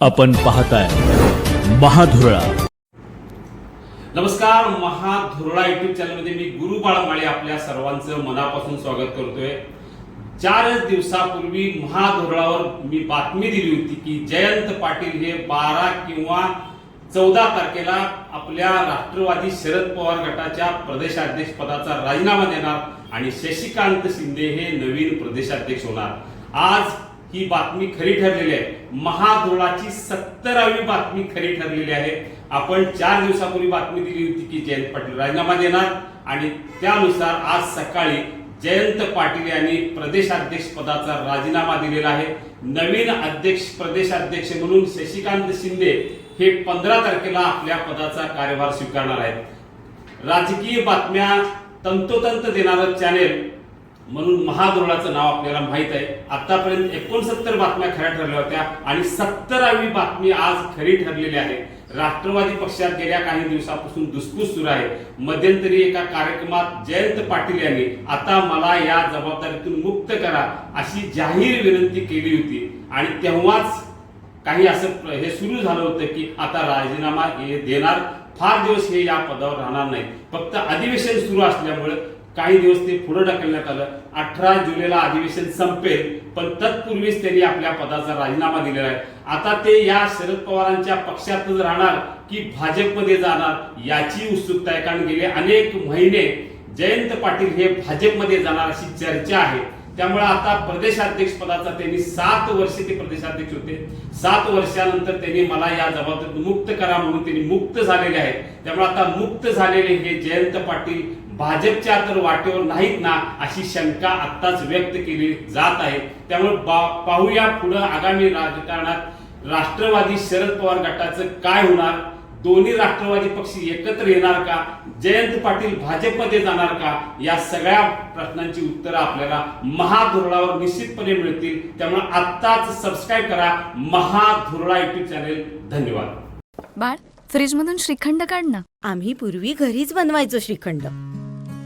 आपण पाहताय महाधुरळा. नमस्कार महाधुरळा युट्यूब चॅनलमध्ये मी गुरु बाळमाळे आपल्या सर्वांचं मनापासून स्वागत करतोय. चारच दिवसापूर्वी महाधुरळावर मी बातमी दिली होती की जयंत पाटील हे बारा किंवा चौदा तारखेला आपल्या राष्ट्रवादी शरद पवार गटाच्या प्रदेशाध्यक्ष पदाचा राजीनामा देणार आणि शशिकांत शिंदे हे नवीन प्रदेशाध्यक्ष होणार. आज ही बातमी खरी ठरलेली आहे. महादोळाची सत्तरावी बातमी खरी ठरलेली आहे. आपण चार दिवसापूर्वी बातमी दिली होती की जयंत पाटील राजीनामा देणार आणि त्यानुसार आज सकाळी जयंत पाटील यांनी प्रदेशाध्यक्ष पदाचा राजीनामा दिलेला आहे. नवीन अध्यक्ष प्रदेशाध्यक्ष म्हणून शशिकांत शिंदे हे पंधरा तारखेला आपल्या पदाचा कार्यभार स्वीकारणार आहेत. राजकीय बातम्या तंतोतंत देणारं चॅनेल म्हणून महाधोरणाचं नाव आपल्याला माहीत आहे. आतापर्यंत एकोणसत्तर बातम्या खऱ्या ठरल्या होत्या आणि सत्तरावी बातमी आज खरी ठरलेली आहे. राष्ट्रवादी पक्षात गेल्या काही दिवसापासून दुसपूस सुरू आहे. मध्यंतरी एका कार्यक्रमात जयंत पाटील यांनी आता मला या जबाबदारीतून मुक्त करा अशी जाहीर विनंती केली होती. आणि तेव्हाच काही असं हे सुरू झालं होतं की आता राजीनामा हे देणार फार दिवस हे या पदावर राहणार नाही फक्त अधिवेशन सुरू असल्यामुळे काही दिवस ते पुढे ढकलण्यात आलं. अठरा जुलैला अधिवेशन संपेल पण तत्पूर्वीच त्यांनी आपल्या पदाचा राजीनामा दिलेला आहे. आता ते या शरद पवारांच्या पक्षातच राहणार की भाजपमध्ये जाणार याची उत्सुकता आहे कारण गेले अनेक महिने जयंत पाटील हे भाजपमध्ये जाणार अशी चर्चा आहे. त्यामुळे आता प्रदेशाध्यक्ष पदाचा त्यांनी सात वर्षे ते प्रदेशाध्यक्ष होते. सात वर्षानंतर त्यांनी मला या जबाबदारीतून मुक्त करा म्हणून त्यांनी मुक्त झालेले आहेत. त्यामुळे आता मुक्त झालेले हे जयंत पाटील भाजपच्या तर वाटेवर नाहीत ना अशी शंका आत्ताच व्यक्त केली जात आहे. त्यामुळे पाहूया पुढे आगामी राजकारणात राष्ट्रवादी शरद पवार गटाचं काय होणार? दोन्ही राष्ट्रवादी पक्ष एकत्र येणार का? जयंत पाटील भाजपमध्ये जाणार का? या सगळ्या प्रश्नांची उत्तरं आपल्याला महाधुरळावर निश्चितपणे मिळतील. त्यामुळे आत्ताच सबस्क्राईब करा महाधुरळा युट्यूब चॅनेल धन्यवाद. बाळ फ्रीजमधून श्रीखंड काढ ना. आम्ही पूर्वी घरीच बनवायचो श्रीखंड.